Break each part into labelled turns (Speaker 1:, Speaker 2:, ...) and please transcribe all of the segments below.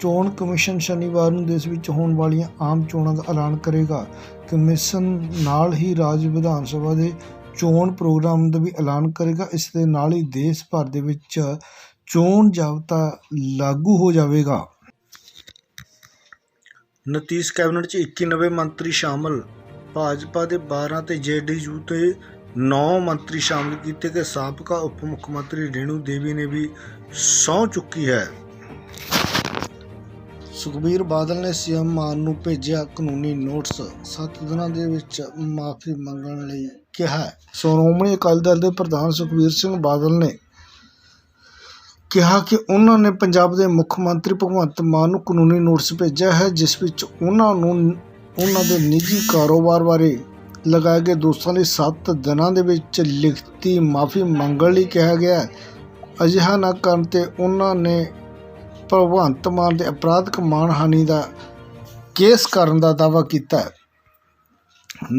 Speaker 1: ਚੋਣ ਕਮਿਸ਼ਨ ਸ਼ਨੀਵਾਰ ਨੂੰ ਦੇਸ਼ ਵਿੱਚ ਹੋਣ ਵਾਲੀਆਂ ਆਮ ਚੋਣਾਂ ਦਾ ਐਲਾਨ ਕਰੇਗਾ। ਕਮਿਸ਼ਨ ਨਾਲ ਹੀ ਰਾਜ ਵਿਧਾਨ ਸਭਾ ਦੇ ਚੋਣ ਪ੍ਰੋਗਰਾਮ ਦਾ ਵੀ ਐਲਾਨ ਕਰੇਗਾ। ਇਸ ਦੇ ਨਾਲ ਹੀ ਦੇਸ਼ ਭਰ ਦੇ ਵਿੱਚ ਚੋਣ ਜਾਬਤਾ ਲਾਗੂ ਹੋ ਜਾਵੇਗਾ। ਨਤੀਸ਼ ਕੈਬਨਿਟ 'ਚ 21 ਨਵੇਂ ਮੰਤਰੀ ਸ਼ਾਮਲ। ਭਾਜਪਾ ਦੇ 12 ਤੇ ਜੇਡੀਯੂ ਤੇ 9 ਮੰਤਰੀ ਸ਼ਾਮਲ ਕੀਤੇ ਗਏ। ਸਾਬਕਾ ਉਪ ਮੁੱਖ ਮੰਤਰੀ ਰੇਣੂ ਦੇਵੀ ਨੇ ਵੀ ਸਹੁੰ ਚੁੱਕੀ ਹੈ। ਸੁਖਬੀਰ ਬਾਦਲ ਨੇ ਸੀਐਮ ਮਾਨ ਨੂੰ ਭੇਜਿਆ ਕਾਨੂੰਨੀ ਨੋਟਿਸ। 7 ਦਿਨਾਂ ਦੇ ਵਿੱਚ ਮਾਫੀ ਮੰਗਣ ਲਈ ਕਿਹਾ ਸ਼੍ਰੋਮਣੀ ਅਕਾਲੀ ਦਲ ਦੇ ਪ੍ਰਧਾਨ ਸੁਖਬੀਰ ਸਿੰਘ ਬਾਦਲ ਨੇ ਕਿਹਾ ਕਿ ਉਹਨਾਂ ਨੇ ਪੰਜਾਬ ਦੇ ਮੁੱਖ ਮੰਤਰੀ ਭਗਵੰਤ ਮਾਨ ਨੂੰ ਕਾਨੂੰਨੀ ਨੋਟਿਸ ਭੇਜਿਆ ਹੈ, ਜਿਸ ਵਿੱਚ ਉਹਨਾਂ ਨੂੰ ਉਹਨਾਂ ਦੇ ਨਿੱਜੀ ਕਾਰੋਬਾਰ ਬਾਰੇ ਲਗਾਏ ਗਏ ਦੋਸ਼ਾਂ ਲਈ 7 ਦਿਨਾਂ ਦੇ ਵਿੱਚ ਲਿਖਤੀ ਮਾਫੀ ਮੰਗਣ ਲਈ ਕਿਹਾ ਗਿਆ ਅਜਿਹਾ ਨਾ ਕਰਨ ਤੇ ਉਹਨਾਂ ਨੇ ਭਗਵੰਤ ਮਾਨ ਦੇ ਅਪਰਾਧਿਕ ਮਾਨਹਾਨੀ ਦਾ ਕੇਸ ਕਰਨ ਦਾ ਦਾਅਵਾ ਕੀਤਾ ਹੈ।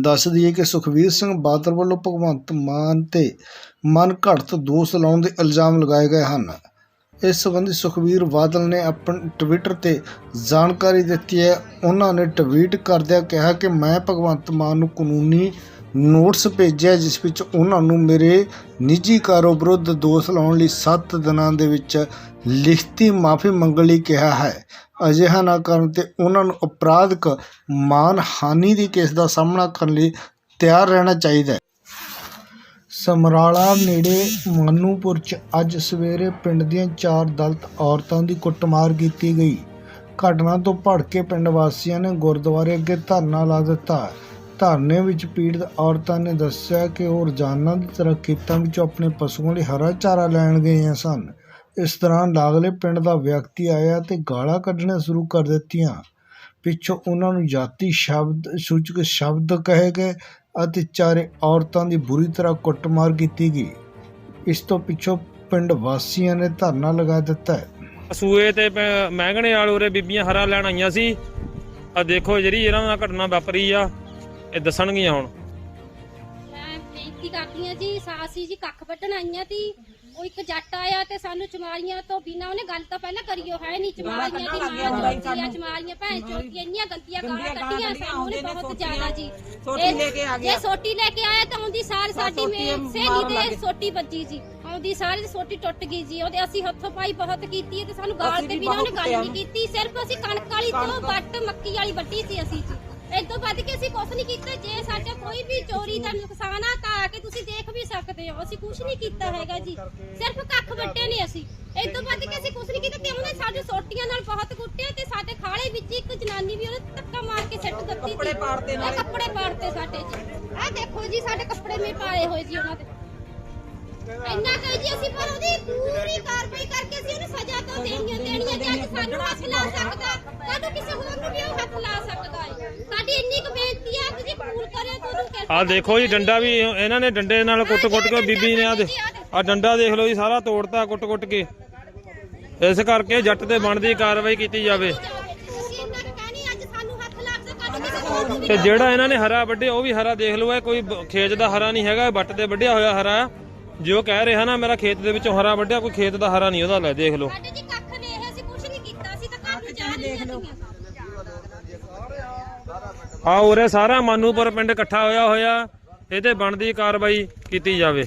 Speaker 1: ਦੱਸ ਦਈਏ ਕਿ ਸੁਖਵੀਰ ਸਿੰਘ ਬਾਦਲ ਵੱਲੋਂ ਭਗਵੰਤ ਮਾਨ ਤੇ ਮਨ ਘੜਤ ਦੋਸ਼ ਲਾਉਣ ਦੇ ਇਲਜ਼ਾਮ ਲਗਾਏ ਗਏ ਹਨ। ਇਸ ਸੰਬੰਧੀ ਸੁਖਵੀਰ ਬਾਦਲ ਨੇ ਆਪਣੇ ਟਵਿੱਟਰ ਤੇ ਜਾਣਕਾਰੀ ਦਿੱਤੀ ਹੈ। ਉਹਨਾਂ ਨੇ ਟਵੀਟ ਕਰਦਿਆਂ ਕਿਹਾ ਕਿ ਮੈਂ ਭਗਵੰਤ ਮਾਨ ਨੂੰ ਕਾਨੂੰਨੀ ਨੋਟਿਸ ਭੇਜਿਆ ਜਿਸ ਵਿੱਚ ਉਹਨਾਂ ਨੂੰ ਮੇਰੇ ਨਿੱਜੀ ਕਾਰੋ ਵਿਰੁੱਧ ਦੋਸ਼ ਲਾਉਣ ਲਈ 7 ਦਿਨਾਂ ਦੇ ਵਿੱਚ ਲਿਖਤੀ ਮਾਫੀ ਮੰਗਣ ਲਈ ਕਿਹਾ ਹੈ। ਅਜਿਹਾ ਨਾ ਕਰਨ ਤੇ ਉਹਨਾਂ ਨੂੰ ਅਪਰਾਧਕ ਮਾਨਹਾਨੀ ਦੀ ਕੇਸ ਦਾ ਸਾਹਮਣਾ ਕਰਨ ਲਈ ਤਿਆਰ ਰਹਿਣਾ ਚਾਹੀਦਾ ਹੈ। ਸਮਰਾਲਾ ਨੇੜੇ ਮਾਨੂਪੁਰ 'ਚ ਅੱਜ ਸਵੇਰੇ ਪਿੰਡ ਦੀਆਂ ਚਾਰ ਦਲਤ ਔਰਤਾਂ ਦੀ ਕੁੱਟਮਾਰ ਕੀਤੀ ਗਈ। ਘਟਨਾ ਤੋਂ ਭੜਕੇ ਪਿੰਡ ਵਾਸੀਆਂ ਨੇ ਗੁਰਦੁਆਰੇ ਅੱਗੇ ਧਰਨਾ ਲਾ ਦਿੱਤਾ। ਧਰਨੇ ਵਿੱਚ ਪੀੜਤ ਔਰਤਾਂ ਨੇ ਦੱਸਿਆ ਕਿ ਉਹ ਰੋਜ਼ਾਨਾ ਦੀ ਤਰ੍ਹਾਂ ਖੇਤਾਂ ਵਿੱਚੋਂ ਆਪਣੇ ਪਸ਼ੂਆਂ ਲਈ ਹਰਾ ਚਾਰਾ ਲੈਣ ਗਈਆਂ ਸਨ। ਇਸ ਦੌਰਾਨ ਲਾਗਲੇ ਪਿੰਡ ਦਾ ਵਿਅਕਤੀ ਆਇਆ ਤੇ ਗਾਲਾਂ ਕੱਢਣੀਆਂ ਸ਼ੁਰੂ ਕਰ ਦਿੱਤੀਆਂ। ਪਿੱਛੋਂ ਉਹਨਾਂ ਨੂੰ ਜਾਤੀ ਸ਼ਬਦ, ਸੂਚਕ ਸ਼ਬਦ ਕਹੇ ਗਏ ਅਤੇ ਚਾਰੇ ਔਰਤਾਂ ਦੀ ਬੁਰੀ ਤਰ੍ਹਾਂ ਕੁੱਟਮਾਰ ਕੀਤੀ ਗਈ। ਇਸ ਤੋਂ ਪਿੱਛੋਂ ਪਿੰਡ ਵਾਸੀਆਂ ਨੇ ਧਰਨਾ ਲਗਾ ਦਿੱਤਾ ਹੈ।
Speaker 2: ਸੂਏ ਤੇ ਪ- ਮਹਿੰਗਣੇ ਵਾਲ ਉਰੇ ਬੀਬੀਆਂ ਹਰਾ ਲੈਣ ਆਈਆਂ ਸੀ। ਆ ਦੇਖੋ ਜਿਹੜੀ ਇਹਨਾਂ ਨਾਲ ਘਟਨਾ ਵਾਪਰੀ ਆ। ਇਹ ਦੱਸਣਗੀਆਂ ਹੁਣ?
Speaker 3: ਮੈਂ ਬੇਨਤੀ ਕਰਦੀ ਹਾਂ ਜੀ ਸਾਸੀ ਜੀ ਕੱਖ ਵੱਢਣ ਆਈਆਂ ਤੀ। ਉਹ ਇੱਕ ਜੱਟ ਆਇਆ ਤੇ ਸਾਨੂੰ ਚਮਾਰੀਆਂ ਤੋਂ ਬਿਨਾ ਉਹਨੇ ਗੱਲ ਤਾਂ ਪਹਿਲਾਂ ਕਰੀਓ ਹੈ ਨਹੀਂ। ਚਮਾਰੀਆਂ ਦੀ ਮਾਂ ਚਮਾਰੀਆਂ ਭੈਣ ਚੋਤੀਆਂ ਇੰਨੀਆਂ ਗੰਦੀਆਂ ਗਾਲਾਂ ਕੱਢੀਆਂ ਸਾਨੂੰ ਉਹਨੇ ਬਹੁਤ ਜ਼ਿਆਦਾ ਜੀ।
Speaker 4: ਸੋਟੀ ਲੈ ਕੇ ਆ ਗਿਆ।
Speaker 3: ਜੇ ਸੋਟੀ ਲੈ ਕੇ ਆਇਆ ਤਾਂ ਉਹਦੀ ਸਾਰ ਸਾਡੀ ਮੇ ਸਹੇਲੀ ਦੇ ਸੋਟੀ ਵੱਜੀ ਜੀ। ਆਉਂਦੀ ਸਾਰੀ ਸੋਟੀ ਟੁੱਟ ਗਈ ਜੀ। ਉਹਦੇ ਅਸੀਂ ਹੱਥੋਂ ਪਾਈ ਬਹੁਤ ਕੀਤੀ ਤੇ ਸਾਨੂੰ ਗਾਲ ਤੇ
Speaker 4: ਵੀ
Speaker 3: ਬਿਨਾ ਉਹਨੇ
Speaker 4: ਬਹੁਤ
Speaker 3: ਗੱਲ ਨਹੀਂ
Speaker 4: ਕੁੱਟਿਆ।
Speaker 3: ਕੀਤੀ। ਸਿਰਫ ਅਸੀਂ ਕਣਕ ਵਾਲੀ ਤੋਂ ਵੱਟ ਮੱਕੀ ਵਾਲੀ ਵੱਟੀ ਸੀ ਅਸੀਂ ਜੀ। ਇਹ ਤੋਂ ਵੱਧ ਕੇ ਅਸੀਂ ਕੁਛ ਨਹੀਂ ਕੀਤਾ। ਜੇ ਸਾਡਾ ਕੋਈ ਵੀ ਚੋਰੀ ਦਾ ਨੁਕਸਾਨ ਆ ਤਾਂ ਆ ਕੇ ਤੁਸੀਂ ਦੇਖ ਵੀ ਸਕਦੇ ਹੋ। ਅਸੀਂ ਕੁਛ ਨਹੀਂ ਕੀਤਾ ਹੈਗਾ ਜੀ। ਸਿਰਫ ਕੱਖ ਵੱਟੇ ਨੇ ਅਸੀਂ। ਇਹ ਤੋਂ ਵੱਧ ਕੇ ਅਸੀਂ ਕੁਛ ਨਹੀਂ ਕੀਤਾ ਤੇ ਉਹਨੇ ਸਾਡੇ ਸੋਟੀਆਂ ਨਾਲ ਬਹੁਤ ਕੁੱਟਿਆ ਤੇ ਸਾਡੇ ਖਾਲੇ ਵਿੱਚ ਇੱਕ ਜਨਾਨੀ ਵੀ ਉਹਨੇ ਧੱਕਾ ਮਾਰ ਕੇ ਸਿੱਟ ਦਿੱਤੀ
Speaker 4: ਕੱਪੜੇ। ਪਾੜਤੇ ਨਾਲੇ।
Speaker 3: ਕੱਪੜੇ ਪਾੜਤੇ ਸਾਡੇ ਜੀ। ਆਹ ਦੇਖੋ ਜੀ ਸਾਡੇ ਕੱਪੜੇ ਮੇ ਪਾਏ ਹੋਏ ਜੀ ਉਹਨਾਂ ਦੇ। ਇੰਨਾ ਕਹੀ ਜੀ ਅਸੀਂ ਪਰ ਉਹਦੀ ਪੂਰੀ ਕਾਰਵਾਈ ਕਰਕੇ ਅਸੀਂ ਉਹਨੂੰ ਸਜ਼ਾ ਤਾਂ ਦੇਣੀਆਂ ਦੇਣੀਆਂ ਜੇ ਅੱਜ ਸਾਨੂੰ ਹੱਥ ਲਾ ਸਕਦਾ। ਕਦੋਂ ਕਿਸੇ ਹੋਰ ਨੂੰ ਵੀ ਉਹ ਹੱਥ ਲਾ ਸਕਦਾ ਹੈ ਸਾਡੀ ਇੰਨੀ ਕੁ ਬੇਨਤੀ ਹੈ ਤੁਸੀਂ ਕਬੂਲ ਕਰਿਓ ਤਾਂ ਉਹਨੂੰ ਕਿਰਪਾ
Speaker 2: ਆ ਦੇਖੋ ਜੀ ਡੰਡਾ ਵੀ ਇਹਨਾਂ ਨੇ ਡੰਡੇ ਨਾਲ ਕੁੱਟ-ਕੁੱਟ ਕੇ ਬੀਬੀ ਨੇ ਆ ਦੇ ਆ ਡੰਡਾ ਦੇਖ ਲਓ ਜੀ ਸਾਰਾ ਤੋੜਤਾ ਕੁੱਟ-ਕੁੱਟ ਕੇ। ਇਸ ਕਰਕੇ ਜੱਟ ਤੇ ਬਣਦੀ ਕਾਰਵਾਈ ਕੀਤੀ ਜਾਵੇ। ਤੇ ਜਿਹੜਾ ਇਹਨਾਂ ਨੇ ਹਰਾ ਵੱਢਿਆ ਉਹ ਵੀ ਹਰਾ ਦੇਖ ਲਓ ਇਹ ਕੋਈ ਖੇਤ ਦਾ ਹਰਾ ਨਹੀਂ ਹੈਗਾ ਇਹ ਵੱਟ ਤੇ ਵੱਢਿਆ ਹੋਇਆ ਹਰਾ। ਜੇ ਉਹ ਕਹਿ ਰਿਹਾ ਨਾ ਮੇਰਾ ਖੇਤ ਦੇ ਵਿੱਚੋਂ ਹਰਾ ਵੱਢਿਆ ਕੋਈ ਖੇਤ ਦਾ ਹਰਾ ਨਹੀਂ ਉਹਦਾ ਲੈ ਦੇਖ ਲਓ।
Speaker 3: ਸਾਡੇ ਜੀ ਕੱਖ ਨੇ ਇਹ ਅਸੀਂ ਕੁਝ ਨਹੀਂ ਕੀਤਾ ਅਸੀਂ ਤਾਂ ਨੂੰ ਜਾ ਰਹੀਆਂ ਸੀਗੀਆਂ
Speaker 2: ਆ ਉਰੇ ਸਾਰਾ ਮਾਨੂਪੁਰ ਪਿੰਡ ਇਕੱਠਾ ਹੋਇਆ ਹੋਇਆ ਇਹਦੇ ਬਣਦੀ ਕਾਰਵਾਈ ਕੀਤੀ ਜਾਵੇ।